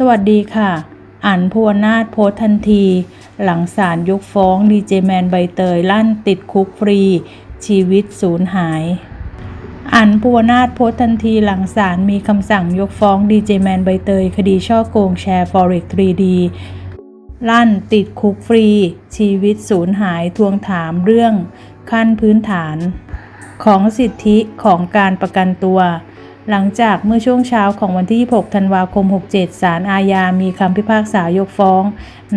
สวัสดีค่ะอันภูวนาถโพสทันที หลังศาลยกฟ้องดีเจแมนใบเตยลั่นติดคุกฟรี ชีวิตสูญหาย อันภูวนาถโพสทันทีหลังศาลมีคำสั่งยกฟ้องดีเจแมนใบเตย คดีช่อโกงแชร์ Forex 3D ลั่นติดคุกฟรี ชีวิตสูญหายทวงถามเรื่องขั้นพื้นฐาน ของสิทธิของการประกันตัว หลังจากเมื่อช่วงเช้าของวันที่ 26 ธันวาคม 67 ศาลอาญา มีคำพิพากษายกฟ้อง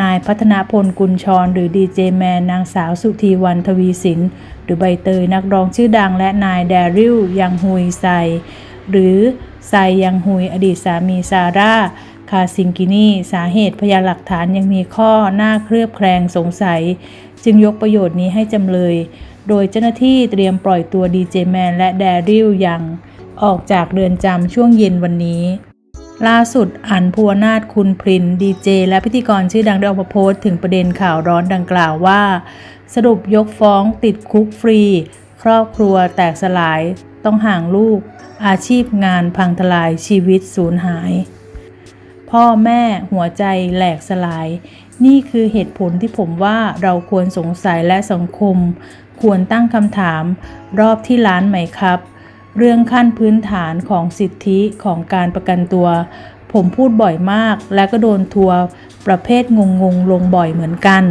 นายพัฒนาพลกุลชร หรือดีเจแมน นางสาวสุธีวันทวีสิน หรือใบเตยนักร้องชื่อดังและนายแดริลยังฮุยไซ หรือไซยังฮุยอดีตสามีซาร่า คาซิงกินีสาเหตุพยานหลักฐานยังมีข้อหน้าเคลือบแคลงสงสัย จึงยกประโยชน์นี้ให้จำเลย โดยเจ้าหน้าที่เตรียมปล่อยตัวดีเจแมนและแดริลยัง ออกจากเรือนจำช่วงเย็นวันนี้ ล่าสุดอันภูวนาถคุณพรินดีเจ และพิธีกรชื่อดังได้ออกมาโพสต์ถึงประเด็นข่าวร้อนดังกล่าวว่า สรุปยกฟ้องติดคุกฟรี ครอบครัวแตกสลาย ต้องห่างลูก อาชีพงานพังทลายชีวิตสูญหายพ่อแม่หัวใจแหลกสลาย นี่คือเหตุผลที่ผมว่าเราควรสงสัยและสังคม ควรตั้งคำถาม รอบที่ร้านไหมครับ เรื่องขั้นพื้นฐานของสิทธิของการประกันตัว ผมพูดบ่อยมาก และก็โดนทัวร์ประเภทงงๆลงบ่อยเหมือนกัน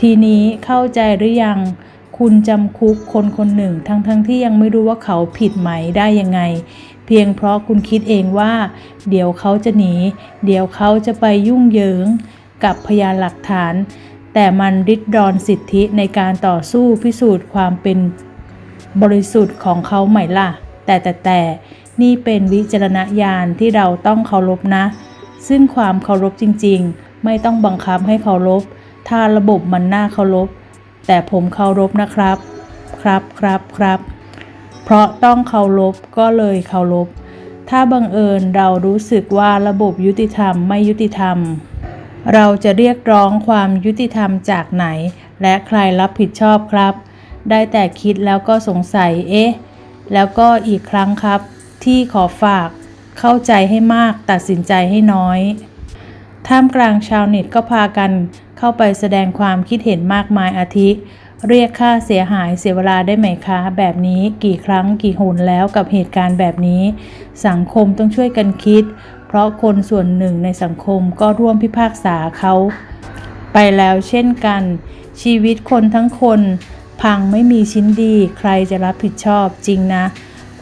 ทีนี้เข้าใจหรือยังคุณจำคุกคนคนหนึ่ง ทั้งๆทที่ยังไม่รู้ว่าเขาผิดไหมได้ยังไง เพียงเพราะคุณคิดเองว่า เดี๋ยวเขาจะหนี เดี๋ยวเขาจะไปยุ่งเหยิง กับพยานหลักฐาน แต่มันริดรอนสิทธิในการต่อสู้พิสูจน์ความเป็น บริสุทธิ์ของเขาไหมล่ะ แต่แต่แต่นี่เป็นวิจารณญาณที่เราต้องเคารพนะ ซึ่งความเคารพจริง ๆ ไม่ต้องบังคับให้เคารพ ถ้าระบบมันน่าเคารพ แต่ผมเคารพนะครับ ครับครับครับ เพราะต้องเคารพก็เลยเคารพ ถ้าบังเอิญเรารู้สึกว่าระบบยุติธรรมไม่ยุติธรรม เราจะเรียกร้องความยุติธรรมจากไหน และใครรับผิดชอบครับ ได้แต่คิดแล้วก็สงสัยเอ๊ะ แล้วก็อีกครั้งครับ ที่ขอฝากเข้าใจให้มากตัดสินใจให้น้อย ท่ามกลางชาวเน็ตก็พากันเข้าไปแสดงความคิดเห็นมากมายอาทิ เรียกค่าเสียหายเสียเวลาได้ไหมคะ แบบนี้กี่ครั้งกี่หนแล้วกับเหตุการณ์แบบนี้ สังคมต้องช่วยกันคิด เพราะคนส่วนหนึ่งในสังคมก็ร่วมพิพากษาเขา ไปแล้วเช่นกัน ชีวิตคนทั้งคน พังไม่มีชิ้นดี ใครจะรับผิดชอบจริงนะ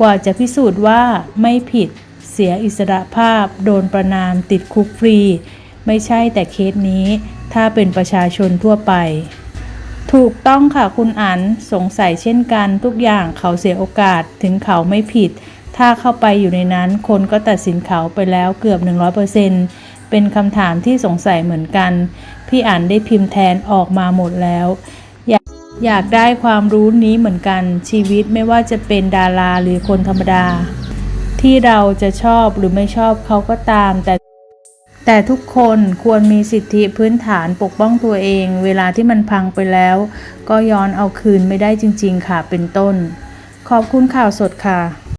กว่าจะพิสูจน์ว่าไม่ผิดเสียอิสระภาพ โดนประนามติดคุกฟรี ไม่ใช่แต่เคสนี้ ถ้าเป็นประชาชนทั่วไป ถูกต้องค่ะคุณอันสงสัยเช่นกันทุกอย่างเขาเสียโอกาสถึงเขาไม่ผิด ถ้าเข้าไปอยู่ในนั้น คนก็ตัดสินเขาไปแล้วเกือบ 100%เป็นคำถามที่สงสัยเหมือนกัน พี่อันได้พิมพ์แทนออกมาหมดแล้ว อยากได้ความรู้นี้เหมือนกันชีวิตไม่ว่าจะเป็นดาราหรือคนธรรมดา ที่เราจะชอบหรือไม่ชอบเขาก็ตาม แต่แต่ทุกคนควรมีสิทธิพื้นฐานปกป้องตัวเอง เวลาที่มันพังไปแล้ว ก็ย้อนเอาคืนไม่ได้จริง ๆ ค่ะเป็นต้น ขอบคุณข่าวสดค่ะ